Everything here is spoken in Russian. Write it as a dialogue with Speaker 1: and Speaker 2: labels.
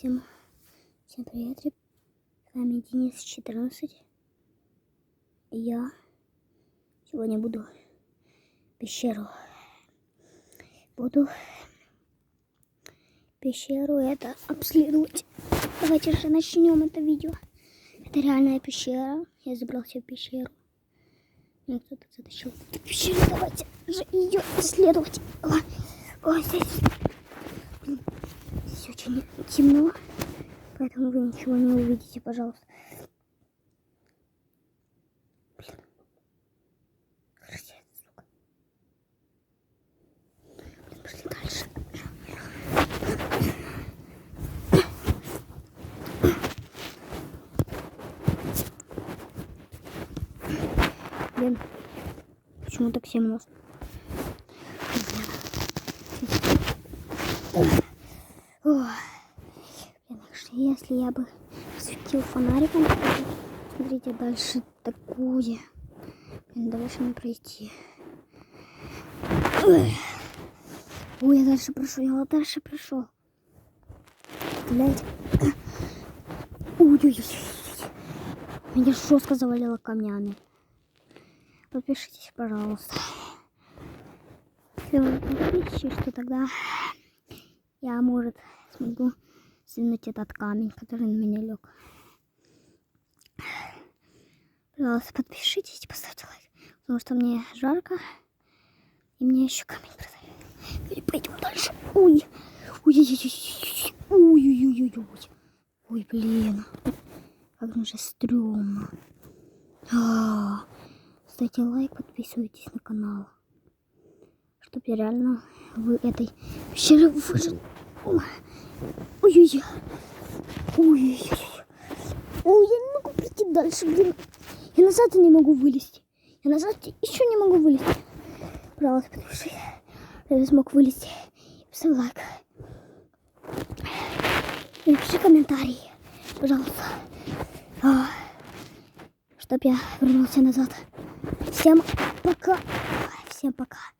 Speaker 1: Всем, всем привет. С вами Денис 14. И я сегодня буду пещеру. Буду пещеру это обследовать. Давайте же начнем это видео. Это реальная пещера. Я забрался в пещеру. Меня кто-то затащил пещеру. Давайте же ее исследовать. О, о, здесь очень темно. Поэтому вы ничего не увидите, пожалуйста. Блин. Блин, пошли дальше. Блин, почему так темно? Ох. Блин, если- я бы светил фонариком, то, смотрите, дальше такое. Блин, дальше не пройти. Ой, Ой, я дальше прошел, я дальше прошел. Блять. Ой-ой-ой. Меня жестко завалило камнями. Подпишитесь, пожалуйста. Если вы подпишетесь, что тогда я, может, могу сдвинуть этот камень, который на меня лег. Пожалуйста, подпишитесь, и поставьте лайк, потому что мне жарко, и мне еще камень продавил. И пойдем дальше. Ой, ой, ой, ой, ой, ой, ой, ой, ой, ой, блин, как же стрёмно. А -а -а. Ставьте лайк, подписывайтесь на канал чтобы я реально в этой пещере выжил. Ой. Ой-ой-ой. Ой-ой-ой. Ой, я не могу прийти дальше, блин. Я назад не могу вылезти. Я назад еще не могу вылезти. Пожалуйста, подпишись. Я смог вылезти. Поставь лайк. И напиши комментарий. Пожалуйста. А, чтоб я вернулся назад. Всем пока. Всем пока.